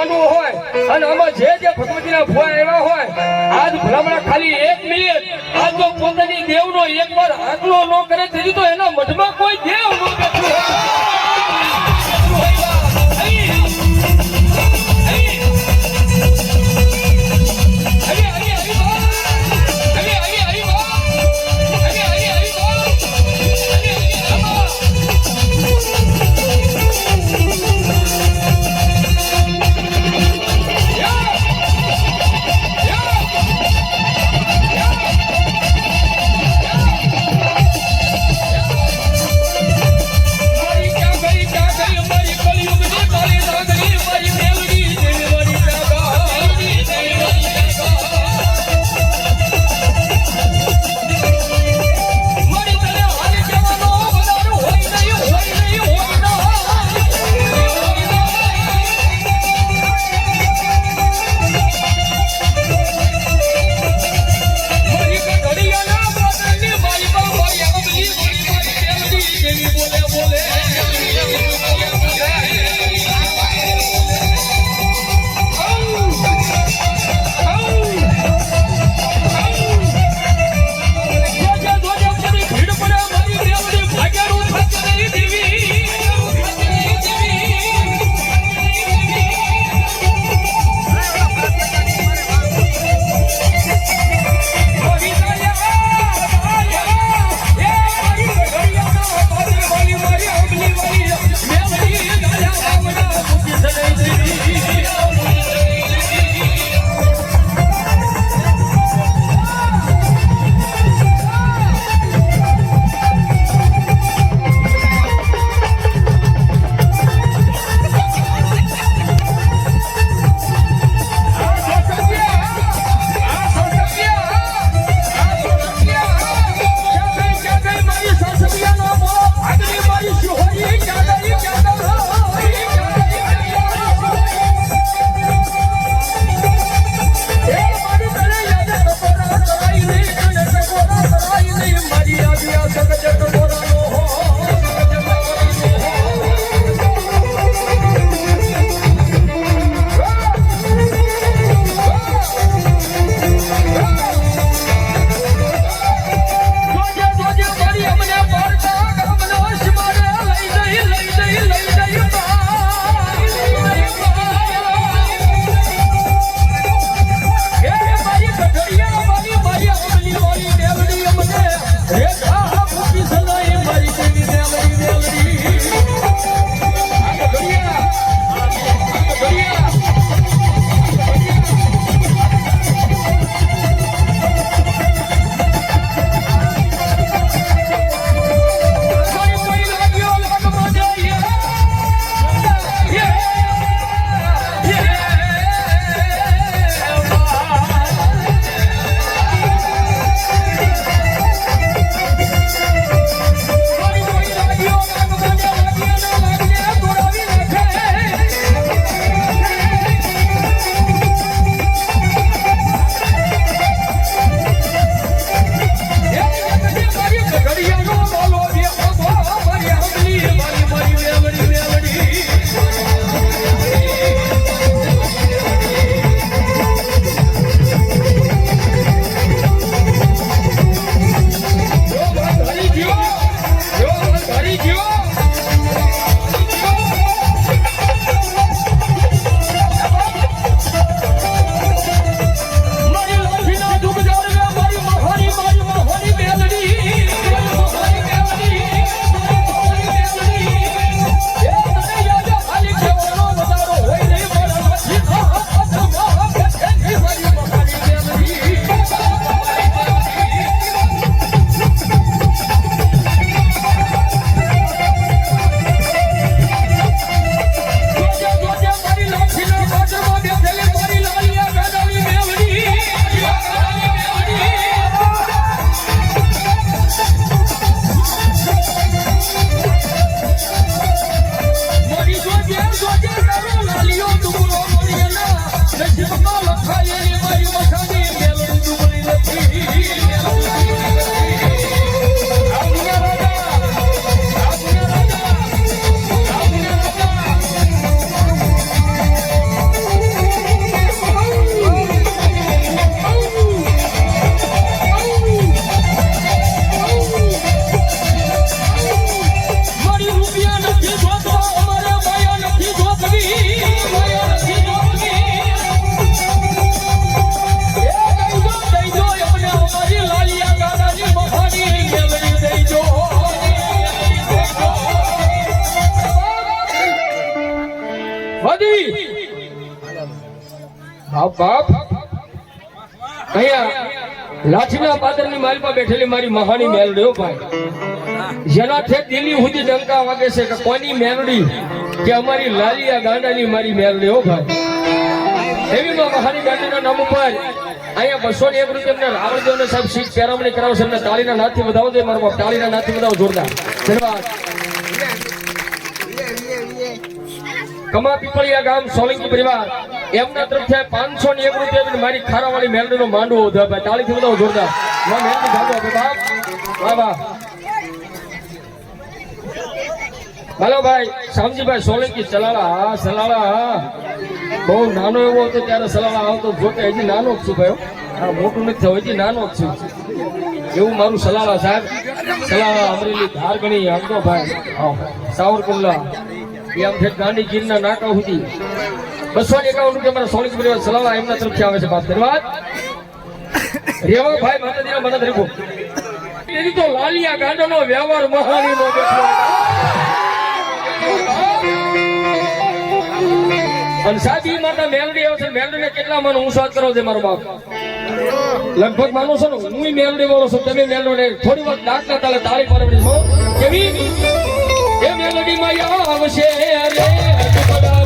માંડવો હોય અને આમાં જે જે ભગવતીના ભુવા એવા હોય, આજ ભલામણા ખાલી એક મિનિટ. આજ તો પોતાની દેવનો એકવાર આટલો ન કરે mulher. બેઠેલી મારી મહાની મેલડી હો ભાઈ. જેના ઠેક દિલ્હી સુધી ડંકા વાગે છે કે કોની મેલડી? કે અમારી લાલિયા ગાંડાની મારી મેલડી હો ભાઈ. એવી મહાની ગાંડીના નામ ઉપર અહીંયા બસો ને એક રૂપિયા એમને રાવણદેવને સાહેબ સીટ પેરામણી કરાવશે એમને તાળીના નાથી વધાવો દે, મારો બાપ તાળીના નાથી વધાવો, જોરદાર. ધન્યવાદ. કમા પીપળિયા ગામ સોલંકી પરિવાર. એમના તરફથી પાંચસો ને એક રૂપિયા મારી ખારાવાળી મેલડીનો માંડવો તાળીથી બધા જોરદાર. મેલડી ભાગો આપે બાપ વાહ વાહ હાલો ભાઈ શામજીભાઈ સોલંકી સલાલા હા સલાલા હા બહુ નાનો એવો હતો ત્યારે સલાલા આવતો જો કે હજી નાનો જ છું ભાઈ હો. મોટું નથી થયું હજી નાનો જ છું એવું મારું સલાલા સાહેબ સલાલા અમરેલી ધારગણી આંકો ભાઈ હા સાવરકુંડલા એ આમ છે ગાંધી ગીરના નાકા સુધી બસો એકાવન રૂપિયા મારા સોલંકી પરિવાર સલાળા એમના તરફથી આવે છે વાત ધન્યવાદ રેવા ભાઈ માતાજીના મદદ રેખો એની તો લાલિયા ગાંડાનો વ્યવહાર મહાનીનો બેઠો અને માતા મેલડી આવશે મેલડી ને કેટલા મને હું સ્વાદ કરો છે મારો બાપ? લગભગ માનો છો ને હું મેલડી વાળો છું, તમે મેલડી થોડી વાર ના તાલે તાળી પરવડી છો. કેવી? એ મેલડી માં આવશે રે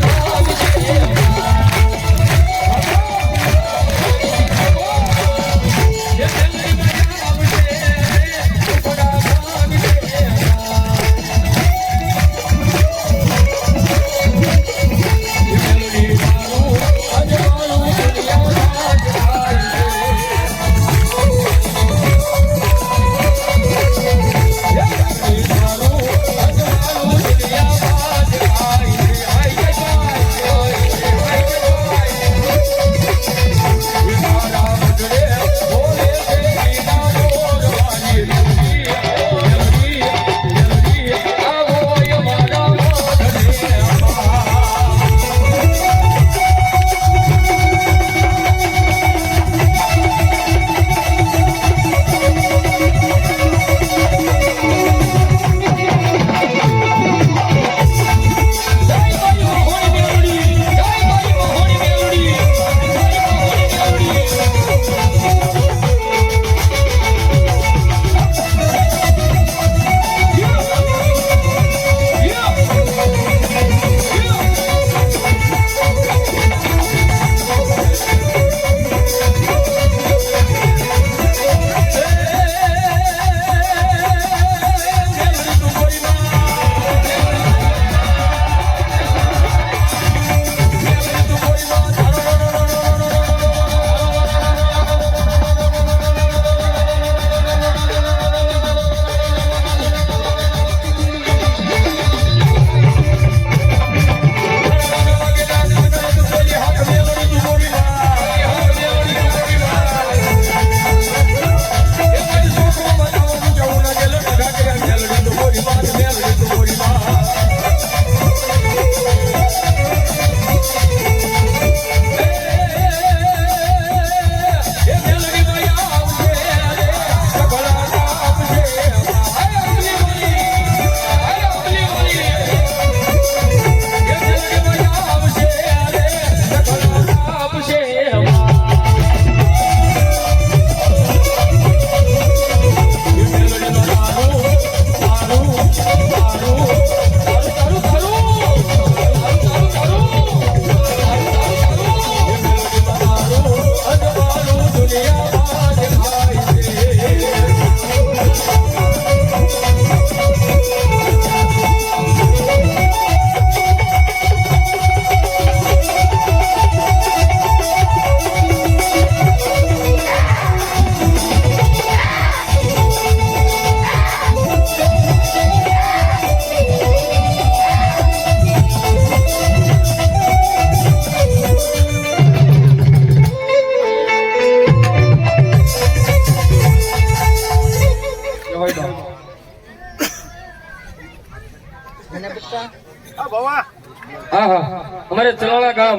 અમારે ચલાળા ગામ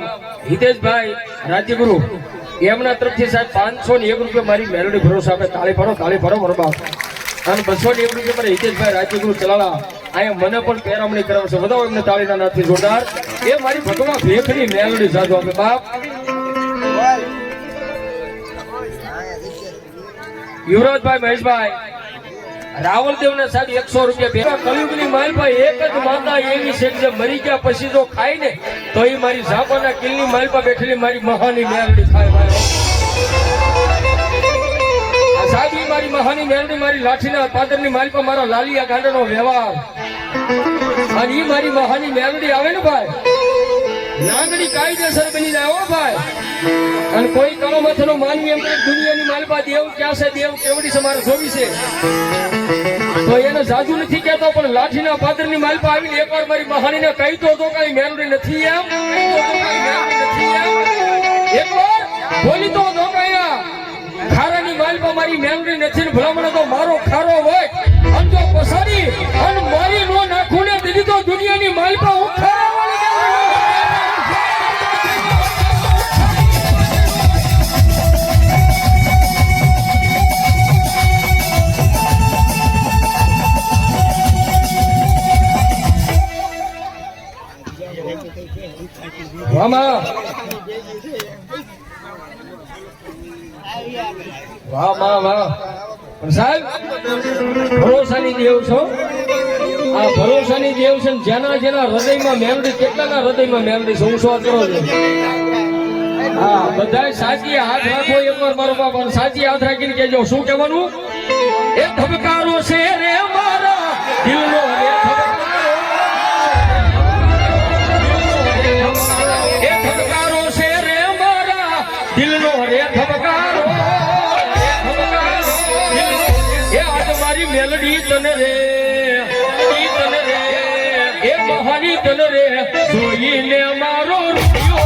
હિતેશભાઈ રાજ્યગુરુ, એમના તરફથી સાહેબ પાંચસો ને એક રૂપિયા મારી મેલોડી ભરોસા આપણે તાળી ભરો તાળી ભરો મારો અને બસો ને એક રૂપિયા મારે હિતેશભાઈ રાજ્યગુરુ ચલાળા અહીંયા મને પણ પેરામણી કરાવે છે. બધા એમને તાળીના નાથી જોરદાર. એ મારી ભગવા ભેખની મેલોડી સાધુ આપે. બાપ. યુવરાજભાઈ મહેશભાઈ રાવલદેવ ને સાહેબ એકસો રૂપિયા ભેગા કલયુગની માલભાઈ એક જ માતા એવી છે જે મરી ગયા પછી જો ખાય ને, તો એ મારી ઝાપાના કિલની માલપા બેઠેલી મારી મહાની મેરડી ભાઈ આ મારી મહાની મેરડી મારી લાઠીના પાદરની માલપા મારા લાલિયા ગાંડાનો વ્યવહાર. અને એ મારી મહાની મેરડી આવે ને ભાઈ? નાગડી કાયદેસર બની જાય હો ભાઈ. અને કોઈ કળો માથાનો માનવી એમ દુનિયાની માલપા દેવ ક્યાં છે, દેવ કેવડી છે, મારે જોવી છે. તો એને જાજુ નથી કહેતો, પણ લાઠીના પાદરની માલપા આવીને એકવાર મારી મહાનીને કહી તો તો કઈ મેરડી નથી એમ. એકવાર બોલી તો તો ખારાની માલપા મારી મેરડી નથી ભલામણ તો મારો ખારો હોય. અન જો પસારી અને મારી નો નાખું ને દીધી તો દુનિયાની માલપા ભરોસાની દેવ છો? આ ભરોસાની દેવ છે જેના જેના હૃદયમાં મેલડી કેટલાના હૃદયમાં મેલડી છે? હું શું કરો છું? હા બધા સાચી હાથ રાખો એકવાર મારો પણ સાચી હાથ રાખીને કહેજો. શું કહેવાનું? એ ધબકારો છે રે મારા દિલનો તને રે ઈ તને રે એ મહાની તન રે, જોઈને મારો રૂપિયો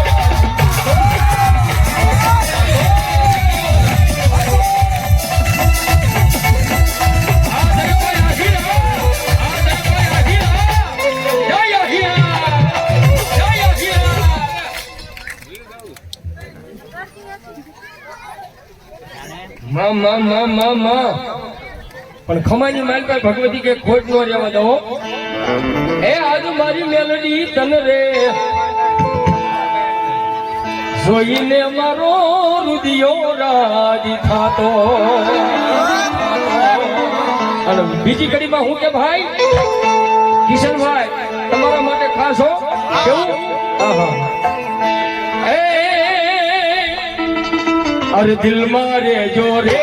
માં માં માં પણ ખમાની માનતા ભગવતી કે ખોટ નો રહેવા દો. એ આજ મારી મેલડી, તન રે. જોઈને મારો રુદિયો રાજી થાતો. અને બીજી કડીમાં હું કે ભાઈ, કિશનભાઈ, તમારા માટે ખાસ હો. કેવું? અરે દિલ મારે જો રે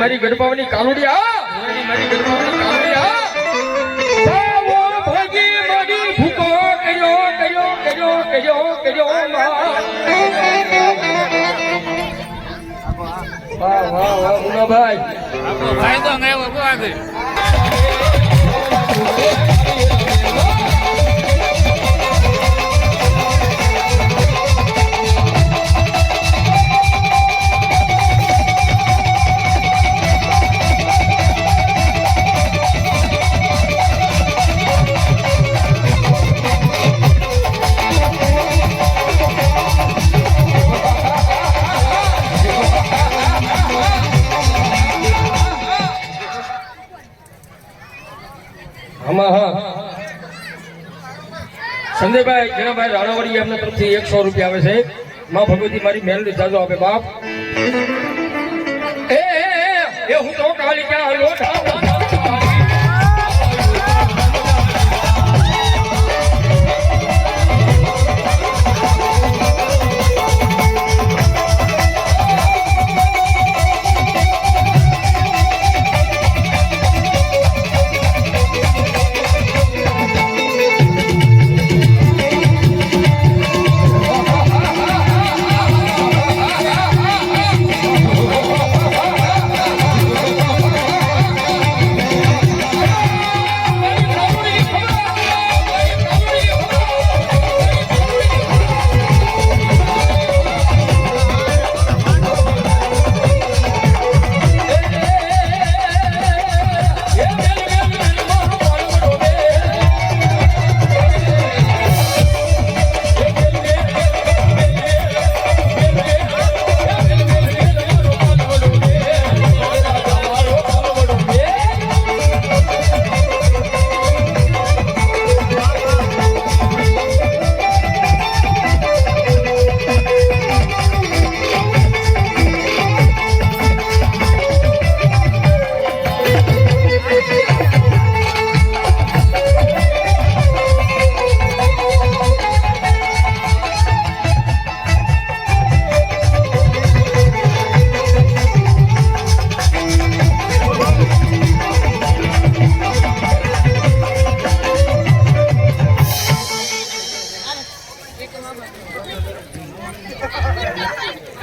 મારી ગડપાવાની કાનુડી આ! ધોણાની મારી ગડપાવાની કાનુડી આ! ભોગી મારી ભૂકો કર્યો કર્યો કર્યો કર્યો કર્યો માં. વાહ વાહ વાહ મુનાભાઈ ભાઈ તો ગયો આગળ આમાં, હા. સંજયભાઈ જીણાભાઈ રાણાવાડી એમના તરફથી એકસો રૂપિયા આવે છે. માં ભગવતી, મારી મેલડી જાજો આપે બાપ. એ હું તો કાલી ક્યાં લોટ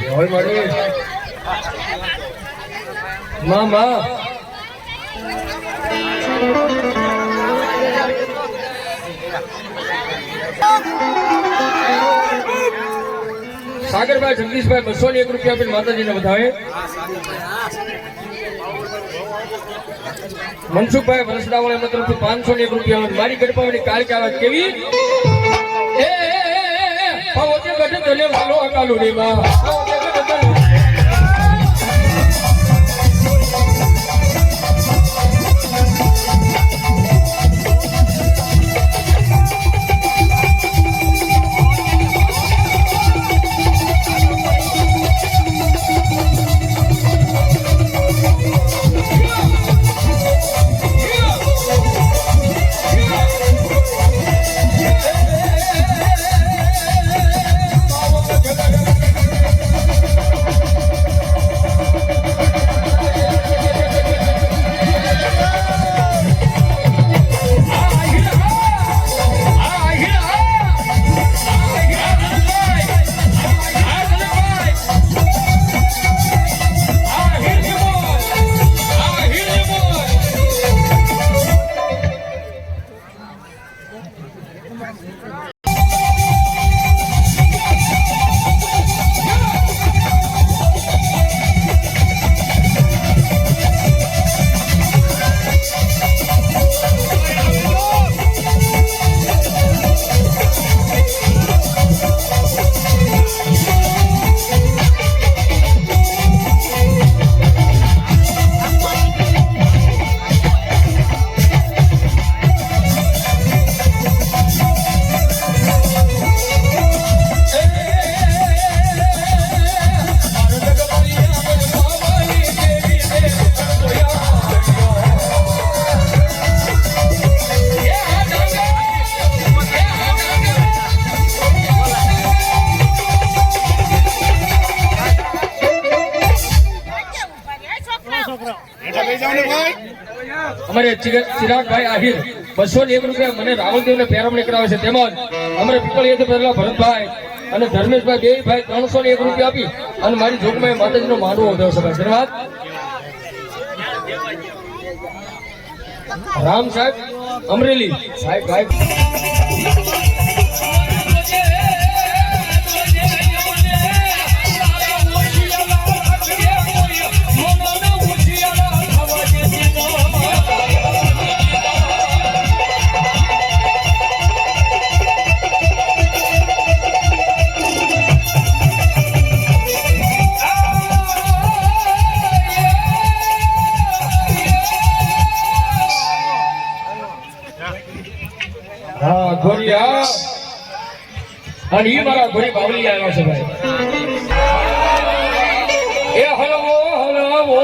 હોય મારી. માં માં. સાગરભાઈ, જગદીશભાઈ, બસો ને એક રૂપિયા આપીને માતાજીને વધાવે. મનસુખભાઈ, વરસડાવાળા મતલબ પાંચસો ને એક રૂપિયા. મારી ગડપાવાની કાળકી આવે કેવી? ગઢ તલે વાલો અકાલુડીમાં. પાવોતે ચિરાગભાઈ આહિર. બસો ને એક રૂપિયા મને રાવલદેવને પેરમણી કરાવે છે. તેમજ અમારે પીપળીએ પહેલા ભરતભાઈ અને ધર્મેશભાઈ બે ભાઈ ત્રણસો ને એક રૂપિયા આપી અને મારી જોગમાં માતાજીનો માંડવો છે ભાઈ ધન્યવાદ. રામ સાહેબ, અમરેલી. સાહેબ ભાઈ હા અને ઈ મારા ઘરે બાવલી આવ્યા છે ભાઈ. એ હલવો હલવો